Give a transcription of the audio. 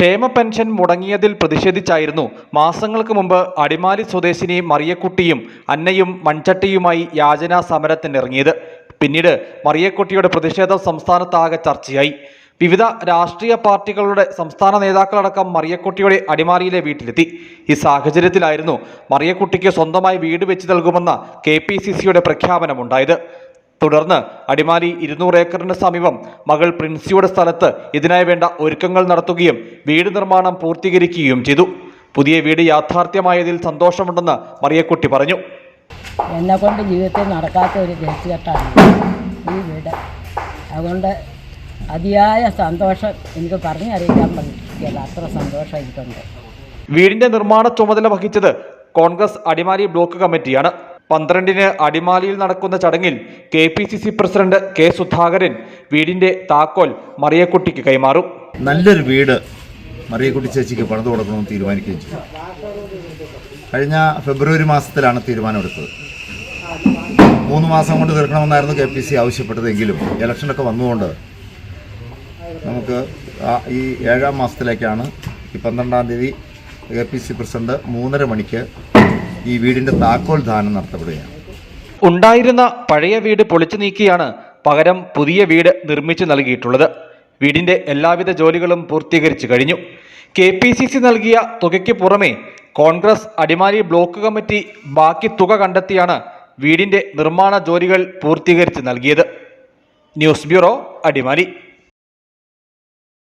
ക്ഷേമ പെൻഷൻ മുടങ്ങിയതിൽ പ്രതിഷേധിച്ചായിരുന്നു. മാസങ്ങൾക്ക് മുമ്പ് അടിമാലി സ്വദേശിനി മറിയക്കുട്ടിയും അന്നയും മൺചട്ടിയുമായി യാചനാ സമരത്തിനിറങ്ങിയത്. പിന്നീട് മറിയക്കുട്ടിയുടെ പ്രതിഷേധം സംസ്ഥാനത്താകെ ചർച്ചയായി. വിവിധ രാഷ്ട്രീയ പാർട്ടികളുടെ സംസ്ഥാന നേതാക്കളടക്കം മറിയക്കുട്ടിയുടെ അടിമാലിയിലെ വീട്ടിലെത്തി. ഈ സാഹചര്യത്തിലായിരുന്നു മറിയക്കുട്ടിക്ക് സ്വന്തമായി വീട് വെച്ച് നൽകുമെന്ന കെ പി സി സിയുടെ പ്രഖ്യാപനമുണ്ടായത്. തുടർന്ന് അടിമാലി ഇരുന്നൂറ് ഏക്കറിന് സമീപം മകൾ പ്രിൻസിയുടെ സ്ഥലത്ത് ഇതിനായി വേണ്ട ഒരുക്കങ്ങൾ നടത്തുകയും വീട് നിർമ്മാണം പൂർത്തീകരിക്കുകയും ചെയ്തു. പുതിയ വീട് യാഥാർത്ഥ്യമായതിൽ സന്തോഷമുണ്ടെന്ന് മറിയക്കുട്ടി പറഞ്ഞു. എന്നെ കൊണ്ട് ജീവിതത്തിൽ നടക്കാത്ത ഒരു കേസുകെട്ടാണ് ഈ വീട്. അതുകൊണ്ട് അതിയായ സന്തോഷം എനിക്ക് പറഞ്ഞറിയിക്കാൻ പറ്റില്ല. അത്ര സന്തോഷം എനിക്കുണ്ട്. വീടിന്റെ നിർമ്മാണ ചുമതല വഹിച്ചത് കോൺഗ്രസ് അടിമാലി ബ്ലോക്ക് കമ്മിറ്റിയാണ്. പന്ത്രണ്ടിന് അടിമാലിയിൽ നടക്കുന്ന ചടങ്ങിൽ K P C C president K Sudhakaran വീടിന്റെ താക്കോൽ മറിയക്കുട്ടിക്ക് കൈമാറും. നല്ലൊരു വീട് മറിയക്കുട്ടി ചേച്ചിക്ക് പണിത് കൊടുക്കണമെന്ന് തീരുമാനിക്കുകയും ചെയ്തു. കഴിഞ്ഞ ഫെബ്രുവരി മാസത്തിലാണ് തീരുമാനമെടുത്തത്. മൂന്ന് മാസം കൊണ്ട് തീർക്കണമെന്നായിരുന്നു കെ പി സി ആവശ്യപ്പെട്ടതെങ്കിലും ഇലക്ഷനൊക്കെ വന്നുകൊണ്ട് നമുക്ക് ഈ ഏഴാം മാസത്തിലേക്കാണ് ഈ പന്ത്രണ്ടാം തീയതി കെ പി സി പ്രസിഡന്റ് മൂന്നര മണിക്ക് ഈ വീടിന്റെ താക്കോൽ ദാനം നടത്തപ്പെടുകയാണ്. ഉണ്ടായിരുന്ന പഴയ വീട് പൊളിച്ചു നീക്കിയാണ് പകരം പുതിയ വീട് നിർമ്മിച്ചു നൽകിയിട്ടുള്ളത്. വീടിന്റെ എല്ലാവിധ ജോലികളും പൂർത്തീകരിച്ചു കഴിഞ്ഞു. കെ പി സി സി നൽകിയ തുകയ്ക്ക് പുറമെ കോൺഗ്രസ് അടിമാലി ബ്ലോക്ക് കമ്മിറ്റി ബാക്കി തുക കണ്ടെത്തിയാണ് വീടിന്റെ നിർമ്മാണ ജോലികൾ പൂർത്തീകരിച്ച് നൽകിയത്. News bureau Adimali.